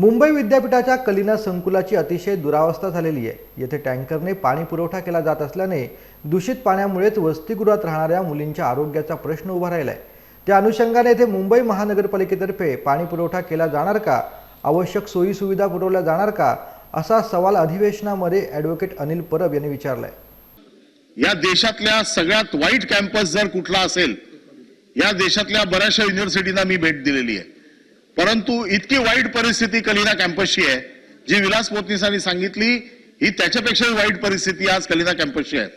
मुंबई विद्यापीठाच्या कलिना संकुलाची अतिशय दुरावस्था झालेली आहे. येथे टँकरने पाणी पुरवठा केला जात असल्याने दूषित पाण्यामुळेच वसतिगृहात राहणाऱ्या मुलींच्या आरोग्याचा प्रश्न उभा राहिला आहे त्या अनुषंगाने येथे मुंबई महानगरपालिकेतर्फे पाणी पुरवठा केला जाणार का? आवश्यक सोयी सुविधा पुरवल्या जाणार का? असा सवाल अधिवेशनामध्ये ॲडव्होकेट अनिल परब यांनी विचारलाय. या देशातल्या सगळ्यात वाईट कॅम्पस जर कुठला असेल या देशातल्या बऱ्याचशा युनिव्हर्सिटीना मी भेट दिलेली आहे. परंतु इतकी वाईट परिस्थिती कलिना कॅम्पसची आहे. जी विलास पोतनीसांनी सांगितली ही त्याच्यापेक्षाही वाईट परिस्थिती आज कलिना कॅम्पसची आहे.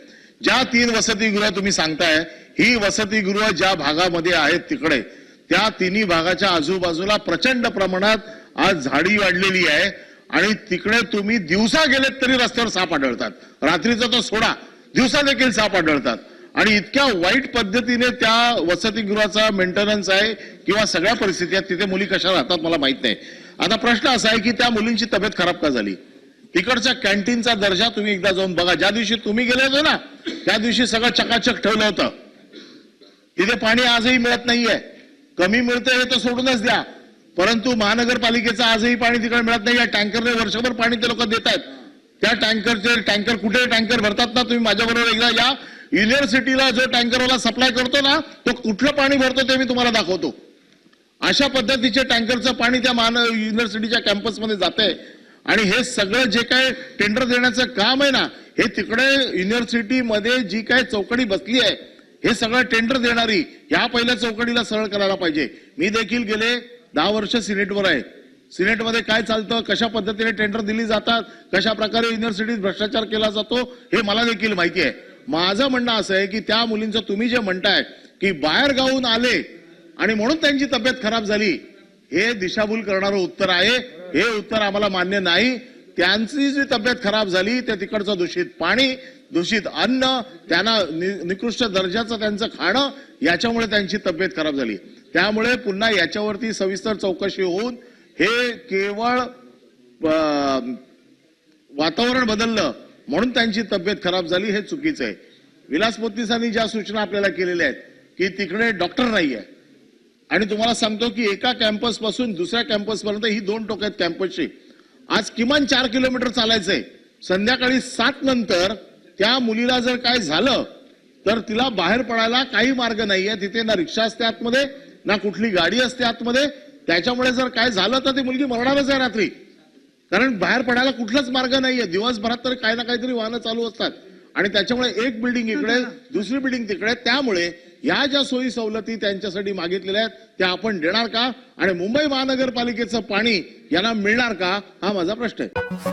ज्या तीन वसतिगृह तुम्ही सांगताय ही वसतिगृह ज्या भागामध्ये आहेत तिकडे त्या तिन्ही भागाच्या आजूबाजूला प्रचंड प्रमाणात आज झाडी वाढलेली आहे आणि तिकडे तुम्ही दिवसा गेलेत तरी रस्त्यावर साप आढळतात. रात्रीचा तो सोडा दिवसा देखील साप आढळतात. आणि इतक्या वाईट पद्धतीने त्या वसतिगृहाचा मेंटेनन्स आहे किंवा सगळ्या परिस्थिती आहेत तिथे मुली कशा राहतात मला माहीत नाही. आता प्रश्न असा आहे की त्या मुलींची तब्येत खराब का झाली? तिकडच्या कॅन्टीनचा दर्जा तुम्ही एकदा जाऊन बघा. ज्या दिवशी तुम्ही गेले होते ना त्या दिवशी सगळं चकाचक ठेवलं होतं. तिथे पाणी आजही मिळत नाहीये. कमी मिळतं हे तर सोडूनच द्या. परंतु महानगरपालिकेचं आजही पाणी तिकडे मिळत नाहीये. टँकरने वर्षभर पाणी ते लोक देत आहेत त्या टँकरचे टँकर कुठे टँकर भरतात ना तुम्ही माझ्याबरोबर एकदा या. युनिव्हर्सिटीला जो टँकरवाला सप्लाय करतो ना तो कुठलं पाणी भरतो ते मी तुम्हाला दाखवतो. अशा पद्धतीचे टँकरचं पाणी त्या मान युनिव्हर्सिटीच्या कॅम्पसमध्ये जाते आणि हे सगळं जे काय टेंडर देण्याचं काम आहे ना हे तिकडे युनिव्हर्सिटीमध्ये जी काय चौकडी बसली आहे हे सगळं टेंडर देणारी ह्या पहिल्या चौकडीला सरळ करायला पाहिजे. मी देखील गेले दहा वर्ष सिनेटवर आहे. सिनेटमध्ये काय चालतं कशा पद्धतीने टेंडर दिली जातात कशा प्रकारे युनिव्हर्सिटीत भ्रष्टाचार केला जातो हे मला देखील माहिती आहे. माझं म्हणणं असं आहे की त्या मुलींचं तुम्ही जे म्हणताय की बाहेर गावून आले आणि म्हणून त्यांची तब्येत खराब झाली हे दिशाभूल करणारं उत्तर आहे. हे उत्तर आम्हाला मान्य नाही. त्यांची जी तब्येत खराब झाली ते तिकडचं दूषित पाणी दूषित अन्न त्यांना निकृष्ट दर्जाचं त्यांचं खाणं याच्यामुळे त्यांची तब्येत खराब झाली. त्यामुळे पुन्हा याच्यावरती सविस्तर चौकशी होऊन हे केवळ वातावरण बदललं म्हणून त्यांची तब्येत खराब झाली हे चुकीचं आहे. विलास पोतनीसांनी ज्या सूचना आपल्याला केलेल्या आहेत की तिकडे डॉक्टर नाही आहे आणि तुम्हाला सांगतो की एका कॅम्पसपासून दुसऱ्या कॅम्पस पर्यंत ही दोन टोक आहेत कॅम्पसची. आज किमान चार किलोमीटर चालायचंय. संध्याकाळी सात नंतर त्या मुलीला जर काय झालं तर तिला बाहेर पडायला काही मार्ग नाहीये. तिथे ना रिक्षा असते आतमध्ये ना कुठली गाडी असते आतमध्ये त्याच्यामुळे जर काय झालं तर ती मुलगी मरणारच आहे रात्री. कारण बाहेर पडायला कुठलाच मार्ग नाहीये. दिवसभरात तर काही ना काहीतरी वाहनं चालू असतात. आणि त्याच्यामुळे एक बिल्डिंग इकडे दुसरी बिल्डिंग तिकडे. त्यामुळे या ज्या सोयी सवलती त्यांच्यासाठी मागितलेल्या आहेत त्या आपण देणार का? आणि मुंबई महानगरपालिकेचं पाणी यांना मिळणार का? हा माझा प्रश्न आहे.